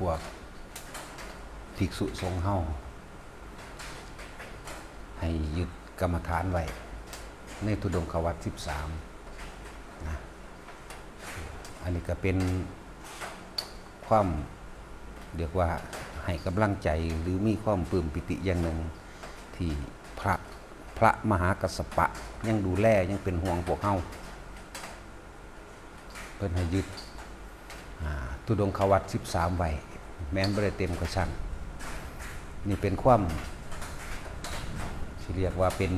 พวกภิกษุสงฆ์เฮาให้ยึดกรรมฐานไว้ ในทุดงควัต13นะอันนี้ก็เป็นความเรียกว่าให้กำลังใจหรือมีความปลื้มปิติอย่างหนึ่งที่พระพระมหากัสปะยังดูแลยังเป็นห่วงพวกเฮาเพิ่นให้ยึดอ่าทุดงควัต13ไว้ แม้นบ่ได้เต็มกระชังนี่เป็นความที่เรียกว่าเป็น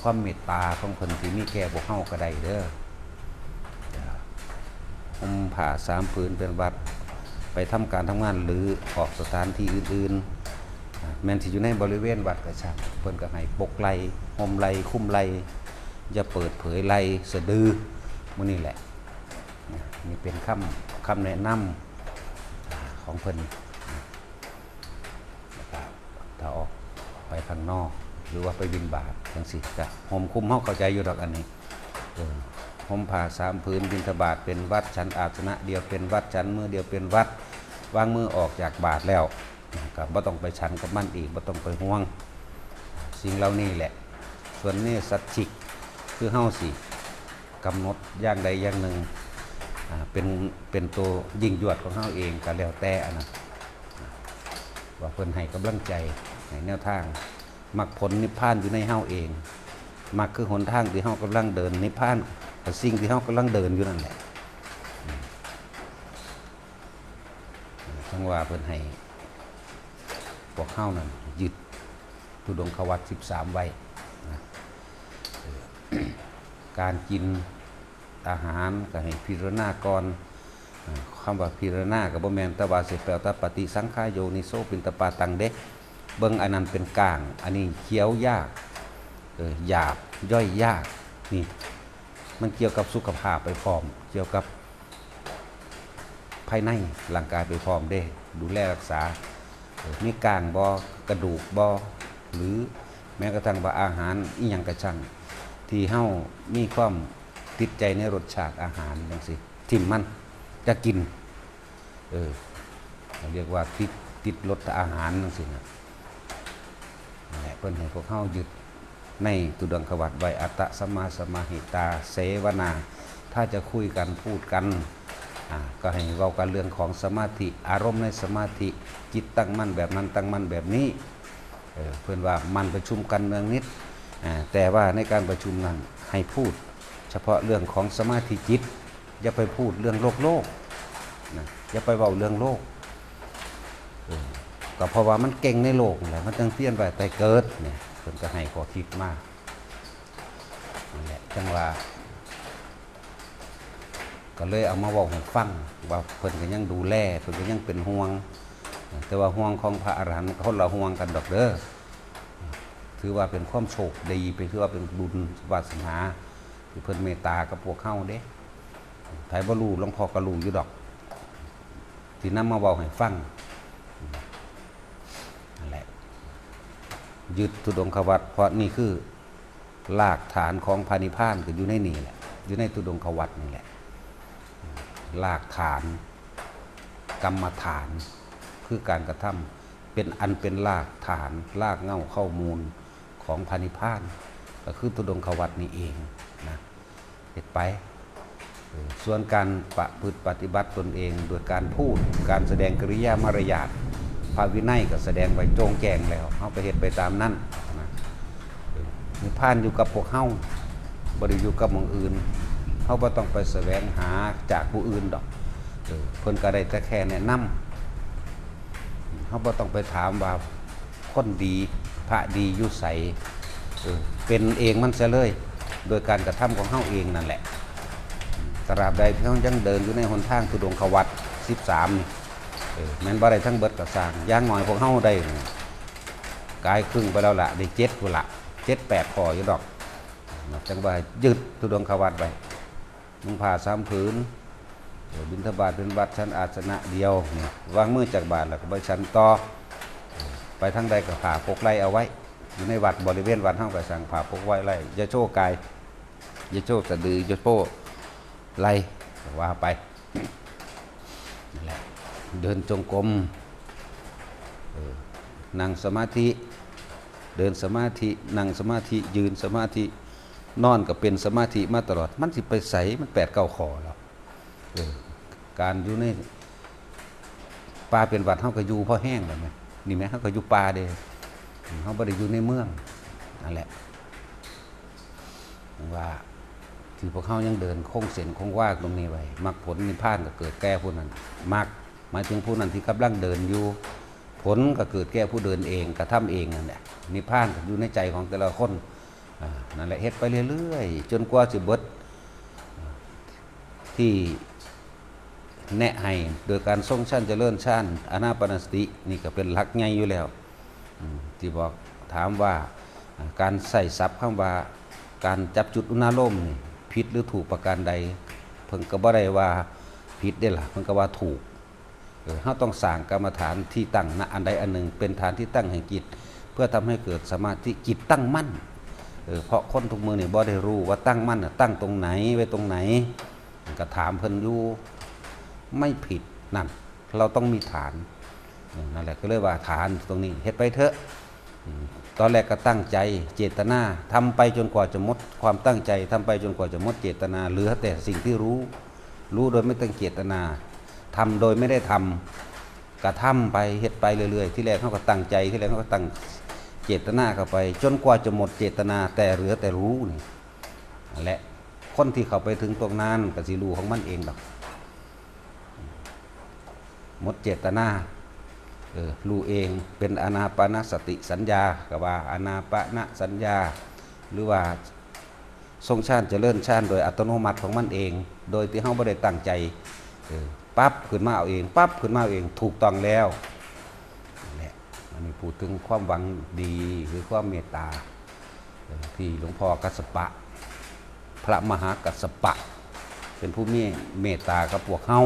ความเมตตาของคนที่มีแก่พวกเฮาก็ได้เด้อผมผ่าสามผืนเป็นวัด ไปทำการทำงานหรือออกสถานที่อื่นๆ แม้นที่อยู่ในบริเวณวัดกระชังเพิ่นก็ให้ปกไหลห่มไหลคุ้มไหลอย่าเปิดเผยไหลสะดือมื้อนี้แหละนะนี่เป็นคำคำแนะนำ ของเพิ่นนะครับถ้าออกไปข้างนอก หรือว่าไปบินบาตจังสิก็ห่มคุ้มเฮาเข้าใจอยู่ดอกอันนี้ห่มผ้าสามผืนบิณฑบาตเป็นวัดชั้นอาสนะเดียวเป็นวัดชั้นมือเดียวเป็นวัดวางมือออกจากบาทแล้วก็บ่ต้องไปฉันกับมันอีกบ่ต้องไปห่วง สิ่งเหล่านี้แหละ ส่วนนี้สัจฉิกคือเฮาสิกำหนดอย่างใดอย่างหนึ่ง เป็นเป็นตัวยิ่งยวดของเฮาเองก็แล้วแต่นนั้นว่าเพิ่นให้กำลังใจให้แนวทางมักผลนิพพานอยู่ในเฮาเองมักคือหนทางที่เฮากำลังเดินนิพพานกับสิ่งที่เฮากำลังเดินอยู่นั่นแหละทั้งว่าเพิ่นให้พวกเฮานั่นยึดทุดงควัต13ไว้นะเอ่อการกิน อาหารก็ให้พิจารณาก่อนคำว่าพิจารณากับบ่แมนตว่าสิแปลว่าปฏิสังขายโยนิโซปินตปาตังเด็กเบิ่งอันนั้นเป็นกลาง อันนี้เคี้ยวยากหยาบย่อยยากนี่มันเกี่ยวกับสุขภาพไปพร้อม เกี่ยวกับภายในร่างกายไปพร้อมเด้ ดูแลรักษามีกลางบอกระดูกบอหรือแม้กระทั่งว่าอาหารอีหยังกระชัง ที่เฮามีความ ติดใจในรสชาติอาหารจังสิทิมมันจะกิน เออเราเรียกว่าติดติดรสอาหารจังสินะแหละเพิ่นให้พวกเฮายึดในตุดังควัตไว้อัตตะสมมาสมาหิตาเสวนา ถ้าจะคุยกันพูดกันก็ให้เว้ากันเรื่องของสมาธิอารมณ์ในสมาธิจิตตั้งมั่นแบบนั้นตั้งมั่นแบบนี้เออเพื่อนว่ามันประชุมกันเมืองนิดอ่าแต่ว่าในการประชุมนั้นให้พูด เฉพาะเรื่องของสมาธิจิต อย่าไปพูดเรื่องโลกโลกนะอย่าไปเว้าเรื่องโลกก็เพราะว่ามันเก่งในโลกแหละมันต้องเปลี่ยนไปแต่เกิดเนี่ยเพิ่นก็ให้ขอคิดมากนั่นแหละจังว่า ก็เลยเอามาบอกให้ฟังว่าเพิ่นก็ยังดูแลเพิ่นก็ยังเป็นห่วง แต่ว่าห่วงของพระอรหันต์คนละห่วงกันดอกเด้อถือว่าเป็นความโชคดีไปถือว่าเป็นบุญวาสนา ที่เพิ่นเมตตากับพวกเฮาเด้ไผบ่รู้หลวงพ่อก็รู้อยู่ดอกที่นำมาเบอกให้ฟังนั่นแหละยึดทุดงควัตเพราะนี่คือรากฐานของพานิพพานก็อยู่ในนี่แหละอยู่ในทุดงควัตนี่แหละลากฐาน กรรมฐาน คือการกระทำเป็นอันเป็นลากฐานลากเง่าข้ามูลของพานิพาน ก็คือตุดงควัตนี่เอง นะเห็ดไป ส่วนการประพฤติปฏิบัติตนเองโดยการพูดการแสดงกริยามารยาทพระวินัยก็แสดงไว้โจงแจงแล้วเขาไปเห็ดไปตามนั้นนะนิพพานอยู่กับพวกเฮาบริอยู่กับมองอื่นเขาบ่ต้องไปแสวงหาจากผู้อื่นดอกเพิ่นก็ได้แต่แค่แนะนำเขาบ่ต้องไปถามว่าคนดีพระดีอยู่ใสเออเป็นเองมันเสียเลย โดยการกระทำของเฮาเองนั่นแหละตราบใดที่เฮายังเดินอยู่ในหนทางทุดงควัต13นี่เออแม่นบ่ได้ทั้งเบิดกระสางย่างน้อยพวกเฮาได้กายครึ่งไปแล้วล่ะได้7พุ่นละ7 8ข้ออยู่ดอกจังว่ายึดทุดงควัตไว้นุ่งผ้าสามผืนเดี๋ยวบิณฑบาตเป็นบัตรชั้นอาสนะเดียวนี่วางมือจากบาทแล้วก็ไปชั้นต่อไปทางใดก็ผ่าปกไล่เอาไว้ อยู่ในวัดบริเวณวัดห้องก็สั่งผ่าปกไว้ไล่อย่าโชว์กายย่าโชว์สะดือย่าโชว์ไล่ว่าไปนั่นแหละเดินจงกรมนั่งสมาธิ เดินสมาธิ นั่งสมาธิ ยืนสมาธิ นอนก็เป็นสมาธิมาตลอด มันสิไปใสมันแปดเก้าขอแล้วเออการอยู่ในป่าเป็นวัดเฮาก็อยู่พอแห้งแล้วไหมนี่ไหมเฮาก็อยู่ป่าเด้ เฮาบ่ได้อยู่ในเมืองนั่นแหละว่าที่พวกเขายังเดินโค้งเส้นโค้งว่าตรงนี้ไว้มรรคผลนิพพานก็เกิดแก่ผู้นั้นมรรคหมายถึงผู้นั้นที่กำลังเดินอยู่ผลก็เกิดแก่ผู้เดินเองกระทำเองนั่นแหละนิพพานอยู่ในใจของแต่ละคนนั่นแหละเฮ็ดไปเรื่อยๆ จนกว่าสิบดที่แนะให้โดยการทรงชั้นเจริญชั้นอนาปนสตินี่ก็เป็นหลักใหญ่อยู่แล้ว ที่บอกถามว่าการใส่ศัพท์คำว่าการจับจุดอุณาโลมนี่ผิดหรือถูกประการใด เพิ่งก็บ่ได้ว่าผิดได้ล่ะเพิ่งก็ว่าถูกเออเฮาต้องสร้างกรรมฐานที่ตั้งณอันใดอันหนึ่ง เป็นฐานที่ตั้งแห่งจิต เพื่อทำให้เกิดสมาธิจิตตั้งมั่นเพราะคนทุกมือนี่บ่ได้รู้ว่าตั้งมั่นตั้งตรงไหนไว้ตรงไหนก็ถามเพิ่นอยู่ไม่ผิดนั่นเราต้องมีฐาน นั่นแหละก็เลยว่าฐานตรงนี้เฮ็ดไปเถอะตอนแรกก็ตั้งใจเจตนาทำไปจนกว่าจะหมดความตั้งใจทำไปจนกว่าจะหมดเจตนาเหลือแต่สิ่งที่รู้ รู้โดยไม่ตั้งเจตนาทำโดยไม่ได้ทำกระทำไปเฮ็ดไปเรื่อยๆ ที่แรกเขาก็ตั้งใจที่แรกเขาก็ตั้งเจตนาเข้าไป จนกว่าจะหมดเจตนาแต่เหลือแต่รู้นี่แหละคนที่เข้าไปถึงตรงนั้นก็สิรู้ของมันเองดอกหมดเจตนา รู้เองเป็นอนาปานสติสัญญาก็ว่าอนาปานสัญญา หรือว่าทรงชาติจเจริญชาติโดยอัตโนมัติของมันเอง โดยที่เฮาบ่ได้ตั้งใจออปั๊บขึ้นมาเอาเองปั๊บขึ้นมาเอาเองถูกต้องแล้วนั่นแหละอันนี้พูดถึงความหวังดีหรือความเมตตาออที่หลวงพ่อกัสสปะ พระมหากัสสปะ เป็นผู้มีเมตตากับพวกเฮา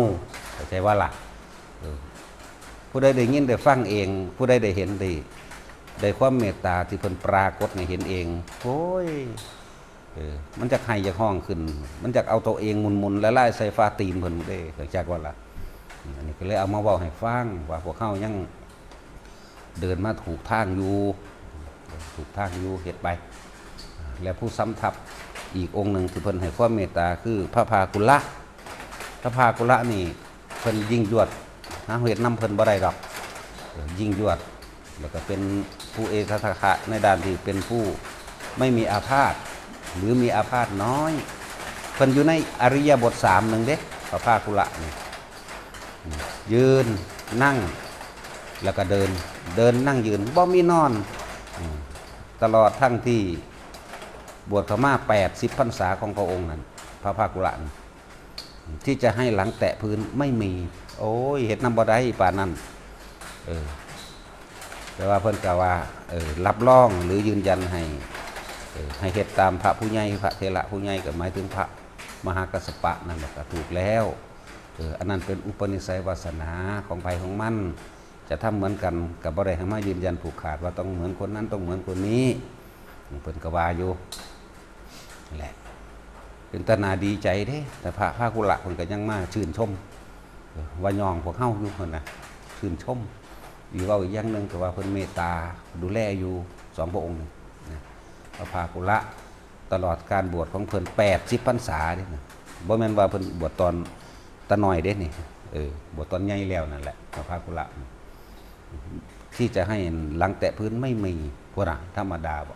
เข้าใจว่าล่ะ ผู้ใดได้ยินได้ฟังเอง ผู้ใดได้เห็นได้ได้ความเมตตาที่เพิ่นปรากฏในเห็นเองโอ้ยเออมันจะให้จะห้องขึ้น มันจะเอาตัวเองหมุนและไล่ใส่ฟ้าตีนเพิ่นได้เกิดจากว่าล่ะอันนี้ก็เลยเอามาเว้าให้ฟังว่าพวกเขายังเดินมาถูกทางอยู่ถูกทางอยู่เฮ็ดไป และผู้ซ้ำทับอีกองค์หนึ่งที่เพิ่นให้ความเมตตาคือพระพากุละพระพากุละนี่เพิ่นยิ่งยวด หาเหตุนำเพิ่นบ่ได้ดอกยิ่งยวด แล้วก็เป็นผู้เอกทัคะในด้านที่เป็นผู้ไม่มีอาพาธหรือมีอาพาธน้อยเพิ่นอยู่ในอริยบทสามหนึ่งเด้พระพากุละนี่ยืนนั่ง แล้วก็เดินเดินนั่งยืนบ่มีนอน ตลอดทั้งที่บวชเข้ามา80พรรษาของพระองค์นั้น พระภากุละนั่ ที่จะให้หลังแตะพื้นไม่มี โอ้ยเห็ดน้ำบ่ได้ป่านั้นเออแต่ว่าเพิ่นกล่าวว่าเออรับรองหรือยืนยันให้เออให้เฮ็ดตามพระผู้ใหญ่พระเทระผู้ใหญ่ก็หมายถึงพระมหากัสปะนั่นแหละถูกแล้วเอออันนั้นเป็นอุปนิสัยวาสนาของภัยของมัน จะทำเหมือนกันกับบ่ได้ให้มายืนยันผูกขาดว่าต้องเหมือนคนนั้นต้องเหมือนคนนี้เพิ่นก็ว่าอยู่นั่แหละ เป็นตานาดีใจเด้ แต่พระพระกุละคนก็ยังมาชื่นชมว่ายองพวกเฮาอยู่คนนะชื่นชมอีกว่าอีกอย่างหนึ่งก็ว่าเพิ่นเมตตาดูแลอยู่สองพระองค์นี่นะพระพากุละตลอดการบวชของเพิ่นแปดสิบพรรษาเด้นะบ่แม่นว่าเพิ่นบวชตอนตะน้อยเด้นี่เออบวชตอนใหญ่แล้วนั่นแหละพระพากุละที่จะให้หลังแตะพื้นไม่มีพวกน่ะธรรมดาบ่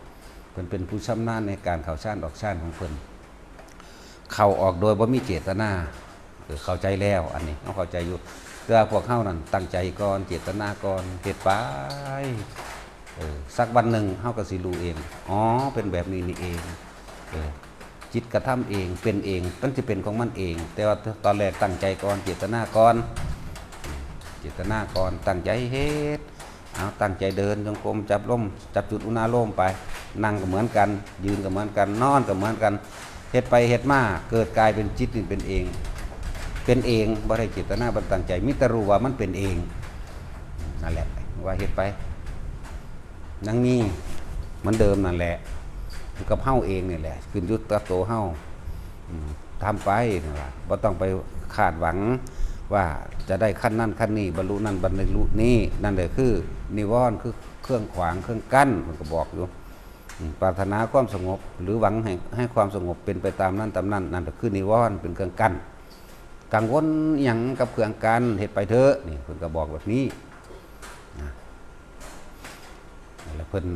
เพิ่นเป็นผู้ชำนาญในการเข้าชานออกชานของเพิ่น เข้าออกโดยบ่มีเจตนาเออเข้าใจแล้วอันนี้ต้องเข้าใจอยู่เพื่อพวกเข้านั่นตั้งใจก่อนเจตนาก่อนเฮ็ดไปสักวันหนึ่งเฮาก็สิรู้เองอ๋อเป็นแบบนี้นี่เองจิตกระทำเองเป็นเองมันจะเป็นของมันเอง แต่ว่าตอนแรกตั้งใจก่อนเจตนาก่อนเจตนาก่อนตั้งใจเฮ็ดเอาตั้งใจเดินจงกรมจับลมจับจุดอุณาโลมไป นั่งก็เหมือนกัน ยืนก็เหมือนกันนอนก็เหมือนกัน เฮ็ดไปเฮ็ดมาเกิดกลายเป็นจิตนี่เป็นเอง เป็นเองบ่ได้เจตนาบ่ตั้งใจมิตรรู้ว่ามันเป็นเองนั่นแหละ ว่าเฮ็ดไปนังนี้มันเดิมนั่นแหละกับเฮาเองนี่แหละขึ้นอยุตกับตัวเฮาทำไปนี่ล่ะบ่ต้องไปคาดหวังว่าจะได้ขั้นนั่นขั้นนี้บรรลุนั่นบรรลุนี้นั่นเลยคือนิวรณ์คือเครื่องขวางเครื่องกั้นมันก็บอกอยู่ ปรารถนาความสงบ หรือหวังให้ให้ความสงบเป็นไปตามนั้นตามนั้นนั่นก็คือนิวรณ์เป็นเครื่องกั้นกังวลอย่างกับเครื่องกันเหตุไปเถอะนี่เพิ่นก็บอกแบบนี้แล้วเพิ่น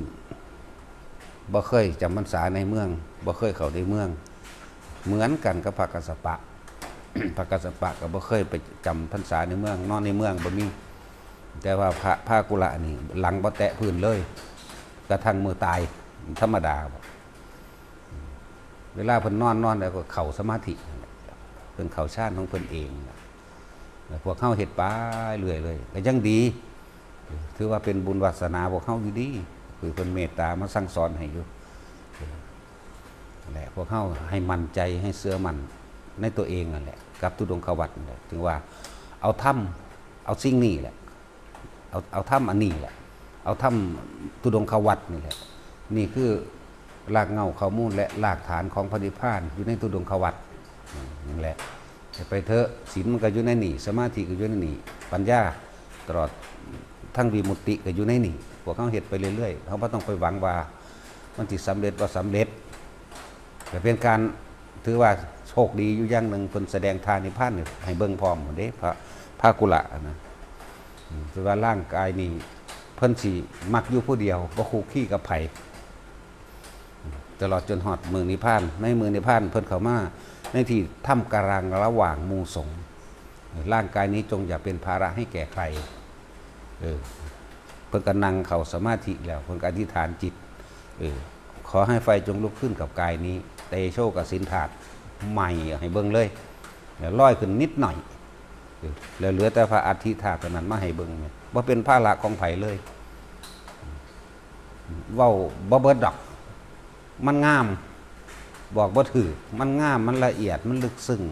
บ่เคยจำพรรษาในเมืองบ่เคยเข้าในเมือง เหมือนกันกับพระกัสสปะพระกัสสปะก็บ่เคยไปจำพรรษาในเมือง นอนในเมืองบ่มีแต่ว่าพระพระกุละนี่หลังบ่แตะพื้นเลย กระทั่งมือตาย ธรรมดาเวลาเพิ่นนอนนอนแล้วก็เข้าสมาธิเพิ่นเข้าฌานของเพิ่นเองแล้วพวกเข้าเฮ็ดไปเรื่อยเลยก็ยังดี ถือว่าเป็นบุญวาสนาพวกเข้าอยู่ดีคือเพิ่นเมตตามาสั่งสอนให้อยู่แหละพวกเข้าให้มั่นใจให้เสื้อมันในตัวเองนั่นแหละกับตุดงควัตถึงว่าเอาถ้ำเอาสิ่งนี้แหละเอาเอาถ้ำอันนี้แหละเอาถ้ำตุดงควัตนี่แหละ นี่คือรากเงาข้อมูลและรากฐานของพระนิพานอยู่ในตุดงควัตนั่แหละไปเถอะศีลมันก็อยู่ในนี่สมาธิก็อยู่ในนี่ปัญญาตลอดทั้งวิมุติก็อยู่ในนี่พวกเขาเห็ดไปเรื่อยๆเขาไม่ต้องไปหวังว่ามันสิสำเร็จว่าสำเร็จ แต่เป็นการถือว่าโชคดีอยู่อย่างหนึ่งคนแสดงทานนิพานเนี่ยให้เบิ่งพร้อมเด้พระพระกุละนะอืมคือว่าร่างกายนี่เพิ่นสิมักอยู่ผู้เดียวบ่คู่ขี้กับไผ่ ตลอดจนหอดมือนิพานในมือนิพานเพิ่นเขามาในที่ถ้ำกลางระหว่างมูสงร่างกายนี้จงอย่าเป็นภาระให้แก่ใครเออเพิ่นก็นั่งเขาสมาธิแล้วเพิ่นกอธิษฐานจิตเออขอให้ไฟจงลุกขึ้นกับกายนี้เตโชกับสินถาดใหม่ให้เบิ่งเลยแล้วลอยขึ้นนิดหน่อยแล้วเหลือแต่พระอาทิตย์ธาตุเท่านั้นมาให้เบิ่งเนี่ยว่าเป็นภาระของไผเลยเว้าบ่เบิดดอก มันงาม บอกบ่าถือมันงามมันละเอียดมันลึกซึ้ง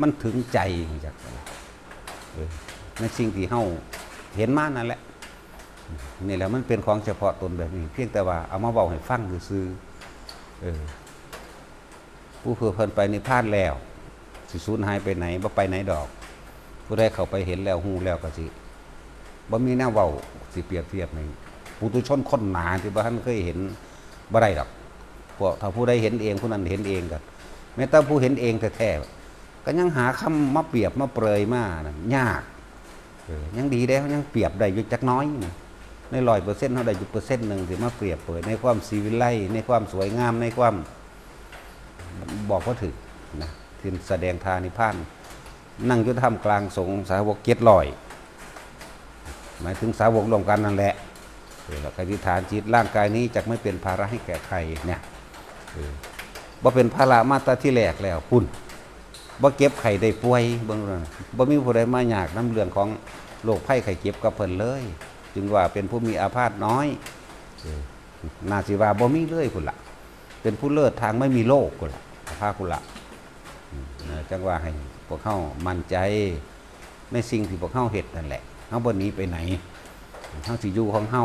มันถึงใจจากในสิ่งที่เฮาเห็นมานั่นแหละนี่แหละมันเป็นของเฉพาะตนแบบนี้ เพียงแต่ว่าเอามาบอกให้ฟังซื่อเออผู้เพื่อเพินไปนิพพานแล้ว สิสูญหายไปไหนบ่ไปไหนดอก ผู้ใดเข้าไปเห็นแล้วฮู้แล้วก็สิบ่มีแนวเว้าสิเปรียบเทียบในปุถุชนคนหนาที่บ่ทันเคยเห็นบ่ได้ดอก พวกถ้าผู้ใดเห็นเองผู้นั้นเห็นเองกันแม้แต่ผู้เห็นเองแท้ๆก็ยังหาคำมาเปรียบมาเปรยมากยากยังดีแล้วยังเปรียบได้อยู่จักน้อยนี่ในร้อยเปอร์เซ็นต์เท่าใดอยู่เปอร์เซ็นต์หนึ่งที่มาเปรียบเผยในความสีวิไลในความสวยงามในความบอกว่าถึงนะที่แสดงทานิพพานนั่งยุทธรรมกลางสงสาวกเกียรติลอย หมายถึงสาวกรวมกันนั่นแหละเออแล้วก็อธิฐานจิตร่างกายนี้จะไม่เป็นภาระให้แก่ใครเนี่ย บ่เป็นภาระมาตาที่แรกแล้วคุณบ่เก็บไข่ได้ป่วยเบิ่งดูนบ่มีผู้ใดมาอยากน้ำเรื่องของโรคไข้ไข้เจ็บกับเพิ่นเลย จึงว่าเป็นผู้มีอาพาธน้อยนาสิว่าบ่มีเลยคุณละเป็นผู้เลิศทางไม่มีโรคคุณละอาภาคุณละอืมนะจังว่าให้พวกเขามั่นใจในสิ่งที่พวกเขาเฮ็ดนั่นแหละเฮาบ่หนีไปไหนเฮาสิอยู่ของเฮา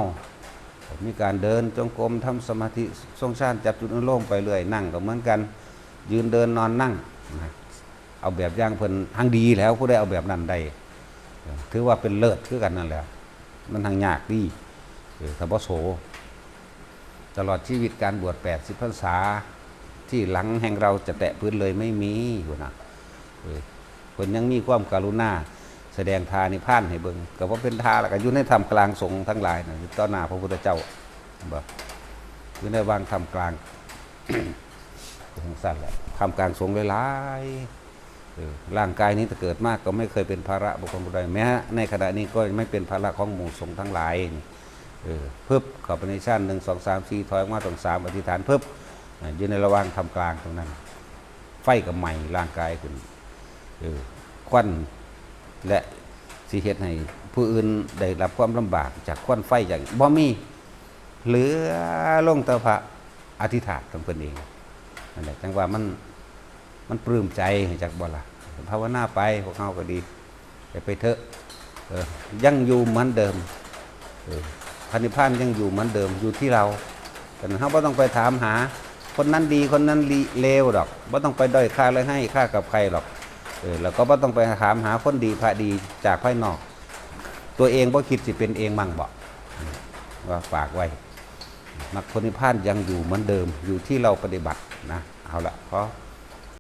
มีการเดินจงกรมทำสมาธิทรงชาติจับจุดโลมไปเรื่อยนั่งก็เหมือนกัน ยืนเดินนอนนั่งนะเอาแบบอย่างเพิ่นทางดีแล้วผู้ใดเอาแบบนั้นได้ถือว่าเป็นเลิศคือกันนั่นแหละมันทางยากดีเออถ้าบ่โส ตลอดชีวิตการบวช80พรรษา ที่หลังแห่งเราจะแตะพื้นเลยไม่มีอยู่นะเออคนยังมีความการุณา สดงทานิพานให้เบิงก็ว่าเป็นทาแล้วก็อยู่ในธรรมกลางสงฆ์ทั้งหลายนะอยู่ต่อหน้าพระพุทธเจ้าแบบอยู่ในวางธรรมกลางของสั้นแหละธรรมกลางสงฆ์หลายๆร่างกายนี้ถ้าเกิดมากก็ไม่เคยเป็นภาระบุคคลใดแม้ในขณะนี้ก็ไม่เป็นภาระของหมู่สงฆ์ทั้งหลายเออเพิ่บข้าไปในชั้นหนึ่งสองสามสี่ถอยมาตรงสามอธิษฐานเพิ่บอยู่ในระหว่างทำกลางตรงนั้น ไฟกับใหม่ร่างกายขึ้นเออควัน และสีเหตุให้ผู้อื่นได้รับความลำบากจากควันไฟอย่างบ่มีเหลือลงตะพระอธิษฐานของเพิ่นเองนั่นแหละจังว่ามันมันปลื้มใจจากบ่ละภาวนาไปพวกเขาก็ดีไปไปเถอะยังอยู่เหมือนเดิมพันธิพานยังอยู่เหมือนเดิมอยู่ที่เราแต่เราไม่ต้องไปถามหา คนนั้นดีคนนั้นเลวดอกไม่ต้องไปด้อยค่าเลยให้ค่ากับใครหรอก เออแล้วก็บ่ต้องไปถามหาคนดีพระดีจากภายนอก ตัวเองบ่คิดสิเป็นเองมั่งบ่ว่าฝากไว้มรรคผลนิพพานยังอยู่เหมือนเดิมอยู่ที่เราปฏิบัตินะเอาละเพราะ